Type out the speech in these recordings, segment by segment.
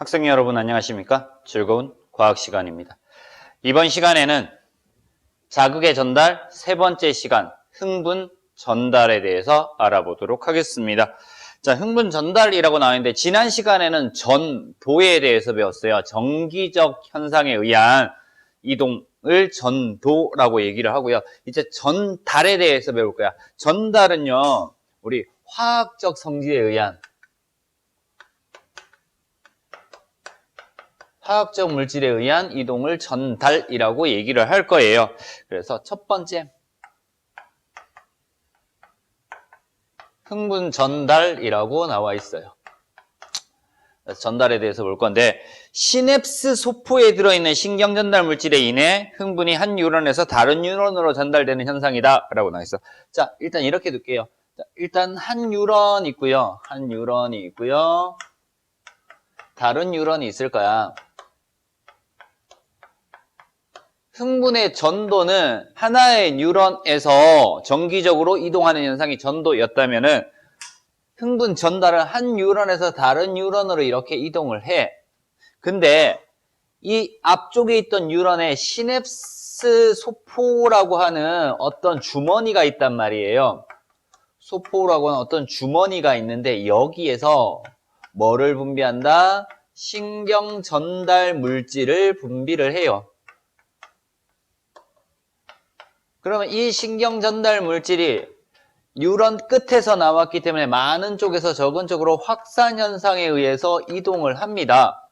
학생 여러분 안녕하십니까? 즐거운 과학 시간입니다. 이번 시간에는 자극의 전달 세 번째 시간 흥분 전달에 대해서 알아보도록 하겠습니다. 자, 흥분 전달이라고 나왔는데 지난 시간에는 전도에 대해서 배웠어요. 정기적 현상에 의한 이동을 전도라고 얘기를 하고요. 이제 전달에 대해서 배울 거야. 전달은요, 우리 화학적 성질에 의한 화학적 물질에 의한 이동을 전달이라고 얘기를 할 거예요. 그래서 첫 번째 흥분 전달이라고 나와 있어요. 전달에 대해서 볼 건데 시냅스 소포에 들어있는 신경 전달 물질에 인해 흥분이 한 뉴런에서 다른 뉴런으로 전달되는 현상이다 라고 나와 있어. 자, 일단 이렇게 둘게요. 자, 일단 한 뉴런 있고요. 한 뉴런이 있고요. 다른 뉴런이 있을 거야. 흥분의 전도는 하나의 뉴런에서 정기적으로 이동하는 현상이 전도였다면은 흥분 전달은 한 뉴런에서 다른 뉴런으로 이렇게 이동을 해. 근데 이 앞쪽에 있던 뉴런에 시냅스 소포라고 하는 어떤 주머니가 있단 말이에요. 소포라고 하는 어떤 주머니가 있는데 여기에서 뭐를 분비한다? 신경 전달 물질을 분비를 해요. 그러면 이 신경 전달 물질이 뉴런 끝에서 나왔기 때문에 많은 쪽에서 적은 쪽으로 확산 현상에 의해서 이동을 합니다.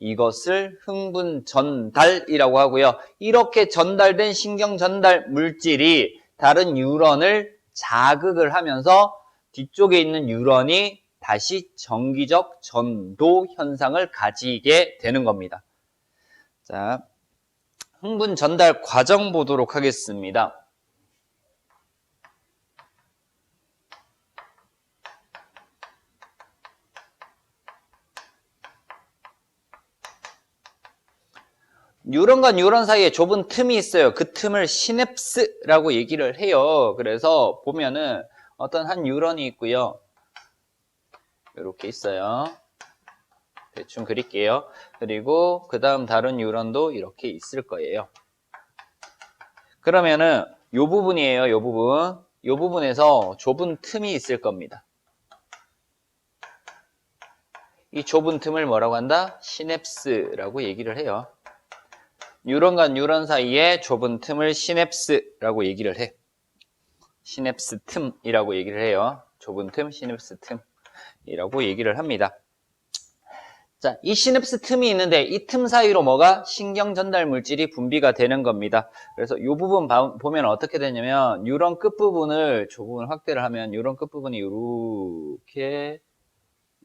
이것을 흥분 전달이라고 하고요. 이렇게 전달된 신경 전달 물질이 다른 뉴런을 자극을 하면서 뒤쪽에 있는 뉴런이 다시 정기적 전도 현상을 가지게 되는 겁니다. 자, 흥분 전달 과정 보도록 하겠습니다. 뉴런과 뉴런 사이에 좁은 틈이 있어요. 그 틈을 시냅스라고 얘기를 해요. 그래서 보면은 어떤 한 뉴런이 있고요. 이렇게 있어요. 대충 그릴게요. 그리고 그 다음 다른 뉴런도 이렇게 있을 거예요. 그러면은 요 부분이에요. 요 부분. 요 부분에서 좁은 틈이 있을 겁니다. 이 좁은 틈을 뭐라고 한다? 시냅스라고 얘기를 해요. 뉴런과 뉴런 사이에 좁은 틈을 시냅스라고 얘기를 해. 시냅스 틈이라고 얘기를 해요. 좁은 틈, 시냅스 틈이라고 얘기를 합니다. 자, 이 시냅스 틈이 있는데 이 틈 사이로 뭐가 신경 전달 물질이 분비가 되는 겁니다. 그래서 이 부분 봐- 보면 어떻게 되냐면 뉴런 끝부분을 조금을 확대를 하면 뉴런 끝부분이 이렇게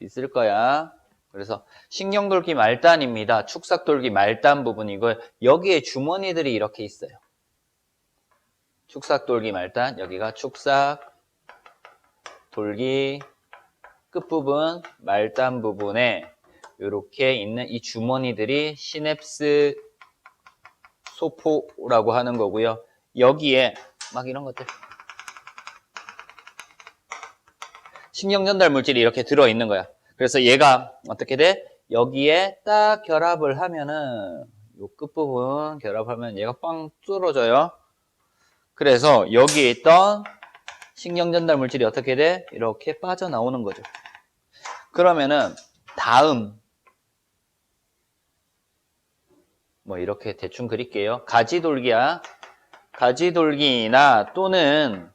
있을 거야. 그래서 신경돌기 말단입니다. 축삭돌기 말단 부분이고 여기에 주머니들이 이렇게 있어요. 축삭돌기 말단 여기가 축삭 돌기 끝부분 말단 부분에 이렇게 있는 이 주머니들이 시냅스 소포라고 하는 거고요. 여기에 막 이런 것들 신경 전달 물질이 이렇게 들어 있는 거야. 그래서 얘가 어떻게 돼? 여기에 딱 결합을 하면은 요 끝부분 결합하면 얘가 빵 뚫어져요. 그래서 여기에 있던 신경 전달 물질이 어떻게 돼? 이렇게 빠져나오는 거죠. 그러면은 다음 뭐 이렇게 대충 그릴게요. 가지돌기야. 가지돌기나 또는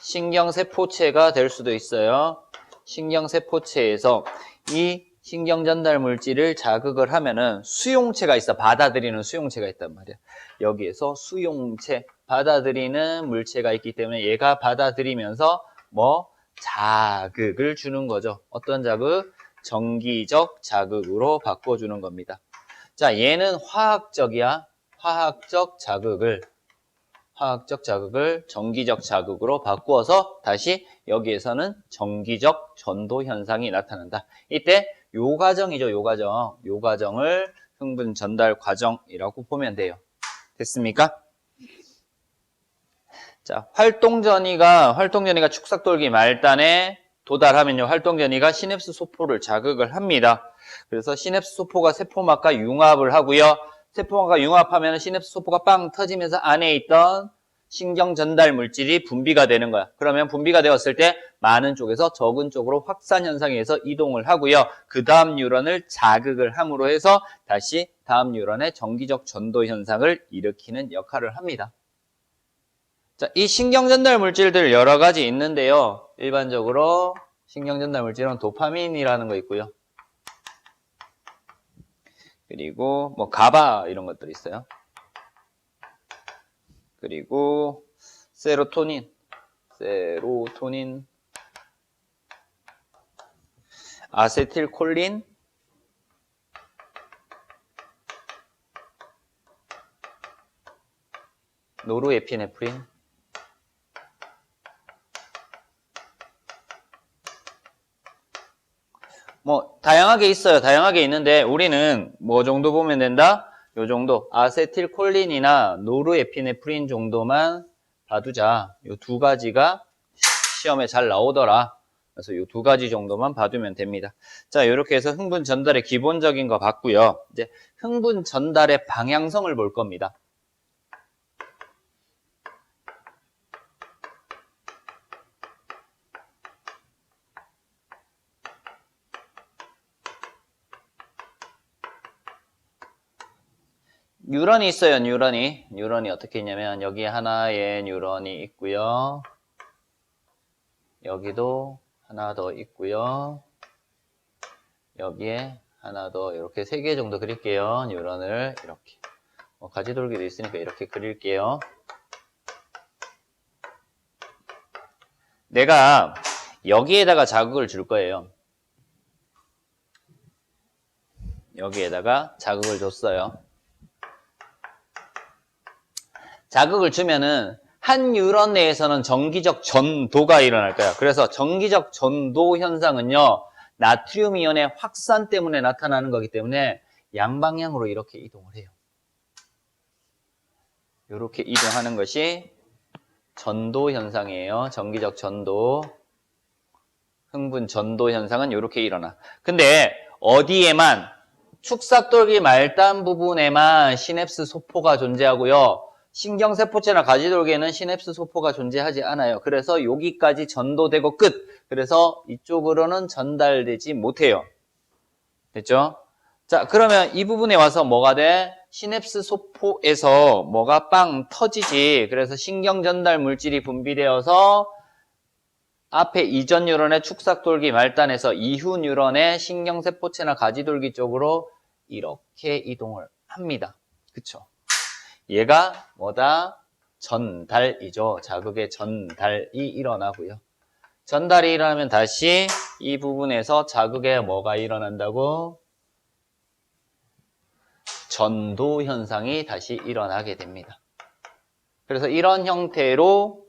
신경세포체가 될 수도 있어요. 신경세포체에서 이 신경전달 물질을 자극을 하면은 수용체가 있어. 받아들이는 수용체가 있단 말이야. 여기에서 수용체, 받아들이는 물체가 있기 때문에 얘가 받아들이면서 뭐 자극을 주는 거죠. 어떤 자극? 정기적 자극으로 바꿔주는 겁니다. 자, 얘는 화학적이야. 화학적 자극을 화학적 자극을 정기적 자극으로 바꾸어서 다시 여기에서는 정기적 전도 현상이 나타난다. 이때 요 과정이죠, 요 과정. 요 과정을 흥분 전달 과정이라고 보면 돼요. 됐습니까? 자, 활동 전이가 활동 전이가 축삭돌기 말단에 도달하면요, 활동전이가 시냅스 소포를 자극을 합니다. 그래서 시냅스 소포가 세포막과 융합을 하고요. 세포막과 융합하면 시냅스 소포가 빵 터지면서 안에 있던 신경 전달 물질이 분비가 되는 거야. 그러면 분비가 되었을 때 많은 쪽에서 적은 쪽으로 확산 현상에 의해서 이동을 하고요. 그 다음 뉴런을 자극을 함으로 해서 다시 다음 뉴런의 정기적 전도 현상을 일으키는 역할을 합니다. 자, 이 신경 전달 물질들 여러 가지 있는데요. 일반적으로 신경 전달 물질은 도파민이라는 거 있고요. 그리고 뭐 가바 이런 것들 있어요. 그리고 세로토닌, 세로토닌, 아세틸콜린, 노르에피네프린, 뭐 다양하게 있어요. 다양하게 있는데 우리는 뭐 정도 보면 된다? 요 정도 아세틸콜린이나 노르에피네프린 정도만 봐두자. 요 두 가지가 시험에 잘 나오더라. 그래서 요두 가지 정도만 봐두면 됩니다. 자, 이렇게 해서 흥분 전달의 기본적인 거 봤고요. 이제 흥분 전달의 방향성을 볼 겁니다. 뉴런이 있어요, 뉴런이. 뉴런이 어떻게 있냐면, 여기 하나의 뉴런이 있고요. 여기도 하나 더 있고요. 여기에 하나 더, 이렇게 세 개 정도 그릴게요. 뉴런을 이렇게. 뭐 가지돌기도 있으니까 이렇게 그릴게요. 내가 여기에다가 자극을 줄 거예요. 여기에다가 자극을 줬어요. 자극을 주면은 한 뉴런 내에서는 정기적 전도가 일어날 거야. 그래서 정기적 전도 현상은요, 나트륨 이온의 확산 때문에 나타나는 거기 때문에 양방향으로 이렇게 이동을 해요. 이렇게 이동하는 것이 전도 현상이에요. 정기적 전도. 흥분 전도 현상은 이렇게 일어나. 근데 어디에만 축삭돌기 말단 부분에만 시냅스 소포가 존재하고요. 신경세포체나 가지돌기에는 시냅스 소포가 존재하지 않아요. 그래서 여기까지 전도되고 끝. 그래서 이쪽으로는 전달되지 못해요. 됐죠? 자, 그러면 이 부분에 와서 뭐가 돼? 시냅스 소포에서 뭐가 빵 터지지. 그래서 신경 전달 물질이 분비되어서 앞에 이전 뉴런의 축삭돌기 말단에서 이후 뉴런의 신경세포체나 가지돌기 쪽으로 이렇게 이동을 합니다. 그쵸? 얘가 뭐다? 전달이죠. 자극의 전달이 일어나고요. 전달이 일어나면 다시 이 부분에서 자극에 뭐가 일어난다고? 전도 현상이 다시 일어나게 됩니다. 그래서 이런 형태로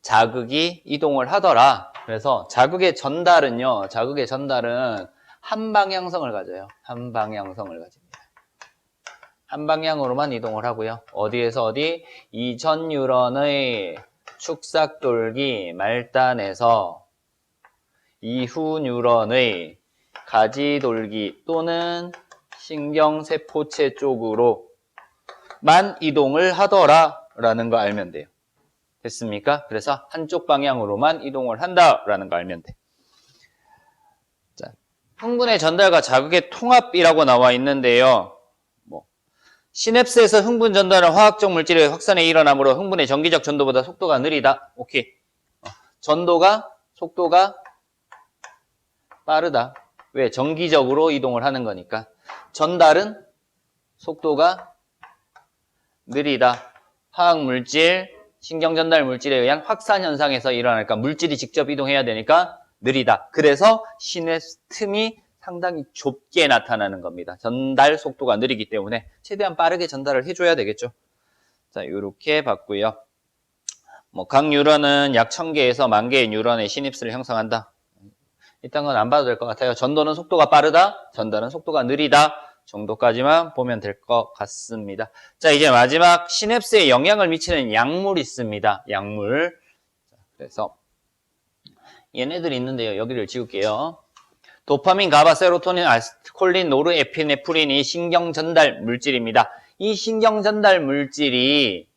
자극이 이동을 하더라. 그래서 자극의 전달은요, 자극의 전달은 한 방향성을 가져요. 한 방향성을 가집니다. 한 방향으로만 이동을 하고요. 어디에서 어디? 이전 뉴런의 축삭돌기 말단에서 이후 뉴런의 가지돌기 또는 신경세포체 쪽으로만 이동을 하더라 라는 거 알면 돼요. 됐습니까? 그래서 한쪽 방향으로만 이동을 한다 라는 거 알면 돼. 자, 흥분의 전달과 자극의 통합이라고 나와 있는데요. 뭐 시냅스에서 흥분 전달은 화학적 물질의 확산에 일어나므로 흥분의 정기적 전도보다 속도가 느리다. 오케이. 어, 전도가 속도가 빠르다. 왜? 정기적으로 이동을 하는 거니까. 전달은 속도가 느리다. 화학 물질, 신경 전달 물질에 의한 확산 현상에서 일어나니까 물질이 직접 이동해야 되니까 느리다. 그래서 시냅스 틈이 상당히 좁게 나타나는 겁니다. 전달 속도가 느리기 때문에 최대한 빠르게 전달을 해줘야 되겠죠. 자, 이렇게 봤고요. 뭐 각 뉴런은 약 1000개에서 만 개의 뉴런의 시냅스를 형성한다. 이딴 건안 봐도 될 것 같아요. 전도는 속도가 빠르다, 전달은 속도가 느리다 정도까지만 보면 될 것 같습니다. 자, 이제 마지막 시냅스에 영향을 미치는 약물이 있습니다. 약물. 자, 그래서 얘네들이 있는데요. 여기를 지울게요. 도파민, 가바, 세로토닌, 아스콜린, 노르에피네프린이 신경 전달 물질입니다. 이 신경 전달 물질이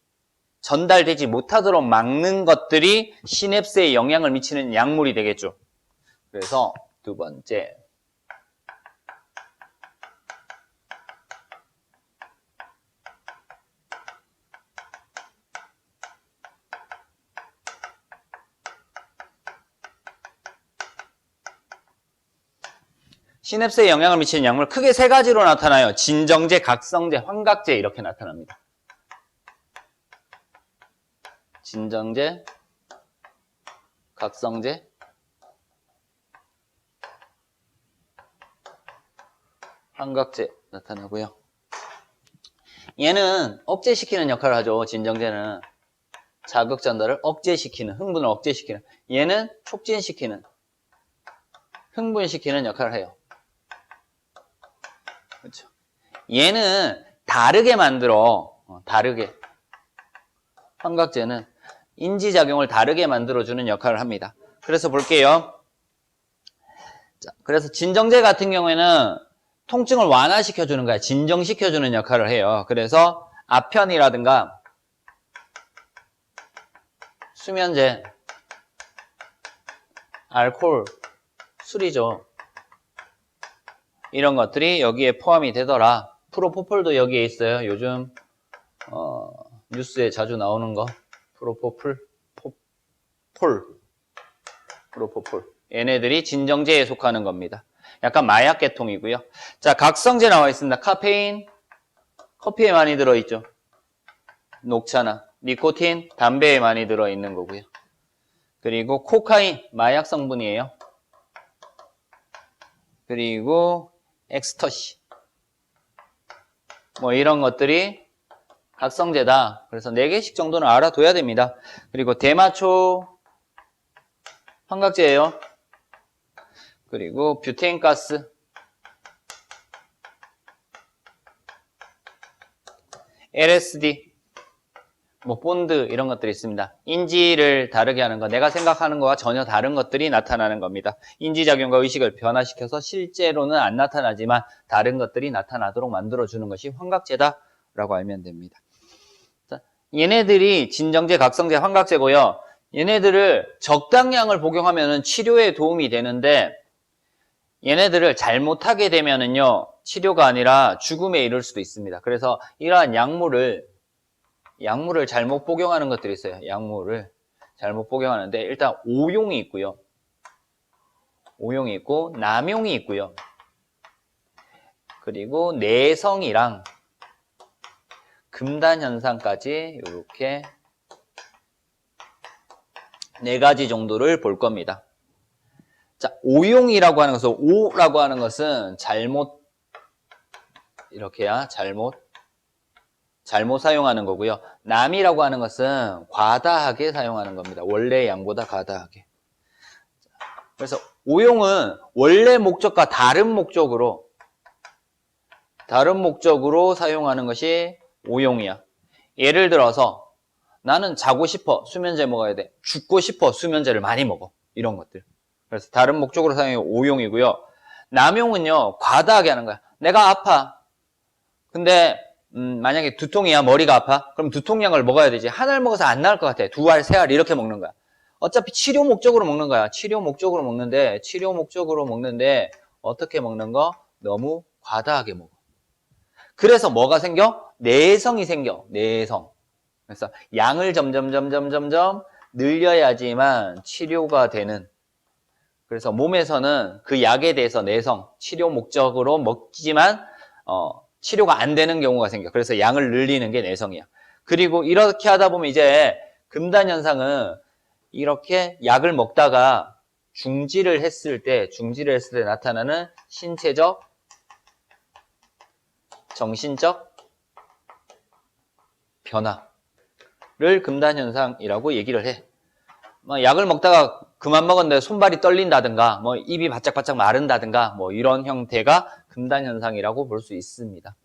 전달되지 못하도록 막는 것들이 시냅스에 영향을 미치는 약물이 되겠죠. 그래서 두 번째. 시냅스에 영향을 미치는 약물 크게 세 가지로 나타나요. 진정제, 각성제, 환각제 이렇게 나타납니다. 진정제, 각성제, 환각제 나타나고요. 얘는 억제시키는 역할을 하죠. 진정제는 자극 전달을 억제시키는, 흥분을 억제시키는. 얘는 촉진시키는, 흥분시키는 역할을 해요. 그렇죠. 얘는 다르게 만들어. 어, 다르게. 환각제는 인지작용을 다르게 만들어주는 역할을 합니다. 그래서 볼게요. 자, 그래서 진정제 같은 경우에는 통증을 완화시켜주는 거야. 진정시켜주는 역할을 해요. 그래서 아편이라든가 수면제, 알코올, 술이죠. 이런 것들이 여기에 포함이 되더라. 프로포폴도 여기에 있어요. 요즘 어, 뉴스에 자주 나오는 거 프로포폴, 포, 폴, 프로포폴. 얘네들이 진정제에 속하는 겁니다. 약간 마약 계통이고요. 자, 각성제 나와 있습니다. 카페인, 커피에 많이 들어있죠. 녹차나 니코틴, 담배에 많이 들어있는 거고요. 그리고 코카인, 마약 성분이에요. 그리고 엑스터시. 뭐 이런 것들이 각성제다. 그래서 4개씩 정도는 알아둬야 됩니다. 그리고 대마초 환각제예요. 그리고 뷰테인 가스 LSD 뭐 본드 이런 것들이 있습니다. 인지를 다르게 하는 거, 내가 생각하는 거와 전혀 다른 것들이 나타나는 겁니다. 인지작용과 의식을 변화시켜서 실제로는 안 나타나지만 다른 것들이 나타나도록 만들어주는 것이 환각제다라고 알면 됩니다. 자, 얘네들이 진정제, 각성제, 환각제고요. 얘네들을 적당량을 복용하면 치료에 도움이 되는데 얘네들을 잘못하게 되면은요 치료가 아니라 죽음에 이를 수도 있습니다. 그래서 이러한 약물을 약물을 잘못 복용하는 것들이 있어요. 약물을 잘못 복용하는데 일단 오용이 있고요. 오용이 있고 남용이 있고요. 그리고 내성이랑 금단 현상까지 이렇게 네 가지 정도를 볼 겁니다. 자, 오용이라고 하는 것은 오라고 하는 것은 잘못 이렇게야 잘못 잘못 사용하는 거고요. 남이라고 하는 것은 과다하게 사용하는 겁니다. 원래 양보다 과다하게. 그래서 오용은 원래 목적과 다른 목적으로 다른 목적으로 사용하는 것이 오용이야. 예를 들어서 나는 자고 싶어 수면제 먹어야 돼. 죽고 싶어 수면제를 많이 먹어. 이런 것들. 그래서 다른 목적으로 사용해 오용이고요. 남용은요 과다하게 하는 거야. 내가 아파. 근데 음, 만약에 두통이야 머리가 아파? 그럼 두통약을 먹어야 되지. 한 알 먹어서 안 나을 것 같아. 두 알 세 알 이렇게 먹는 거야. 어차피 치료 목적으로 먹는 거야. 치료 목적으로 먹는데 치료 목적으로 먹는데 어떻게 먹는 거? 너무 과다하게 먹어. 그래서 뭐가 생겨? 내성이 생겨. 내성. 그래서 양을 점점 점점 점점 늘려야지만 치료가 되는. 그래서 몸에서는 그 약에 대해서 내성 치료 목적으로 먹지만 어, 치료가 안 되는 경우가 생겨. 그래서 양을 늘리는 게 내성이야. 그리고 이렇게 하다 보면 이제 금단 현상은 이렇게 약을 먹다가 중지를 했을 때, 중지를 했을 때 나타나는 신체적, 정신적 변화를 금단 현상이라고 얘기를 해. 뭐 약을 먹다가 그만 먹었는데 손발이 떨린다든가, 뭐 입이 바짝바짝 마른다든가, 뭐 이런 형태가 금단 현상이라고 볼 수 있습니다.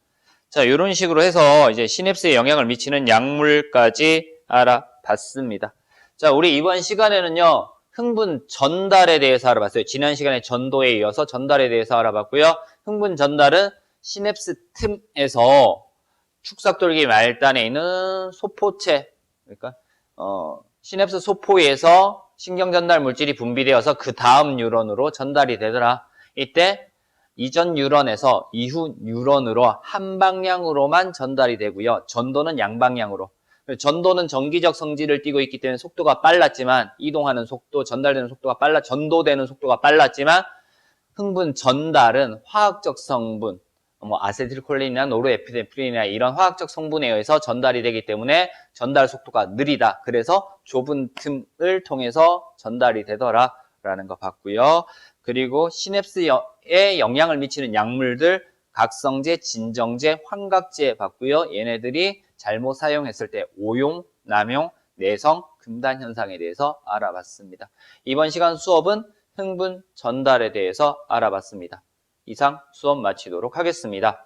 자, 이런 식으로 해서 이제 시냅스에 영향을 미치는 약물까지 알아봤습니다. 자, 우리 이번 시간에는요, 흥분 전달에 대해서 알아봤어요. 지난 시간에 전도에 이어서 전달에 대해서 알아봤고요. 흥분 전달은 시냅스 틈에서 축삭돌기 말단에 있는 소포체, 그러니까 어, 시냅스 소포에서 신경 전달 물질이 분비되어서 그 다음 뉴런으로 전달이 되더라. 이때 이전 뉴런에서 이후 뉴런으로 한 방향으로만 전달이 되고요. 전도는 양방향으로. 전도는 정기적 성질을 띠고 있기 때문에 속도가 빨랐지만 이동하는 속도, 전달되는 속도가 빨라, 전도되는 속도가 빨랐지만 흥분 전달은 화학적 성분, 뭐 아세틸콜린이나 노르에피네프린이나 이런 화학적 성분에 의해서 전달이 되기 때문에 전달 속도가 느리다. 그래서 좁은 틈을 통해서 전달이 되더라 라는 거 봤고요. 그리고 시냅스에 영향을 미치는 약물들 각성제, 진정제, 환각제 봤고요. 얘네들이 잘못 사용했을 때 오용, 남용, 내성, 금단 현상에 대해서 알아봤습니다. 이번 시간 수업은 흥분 전달에 대해서 알아봤습니다. 이상 수업 마치도록 하겠습니다.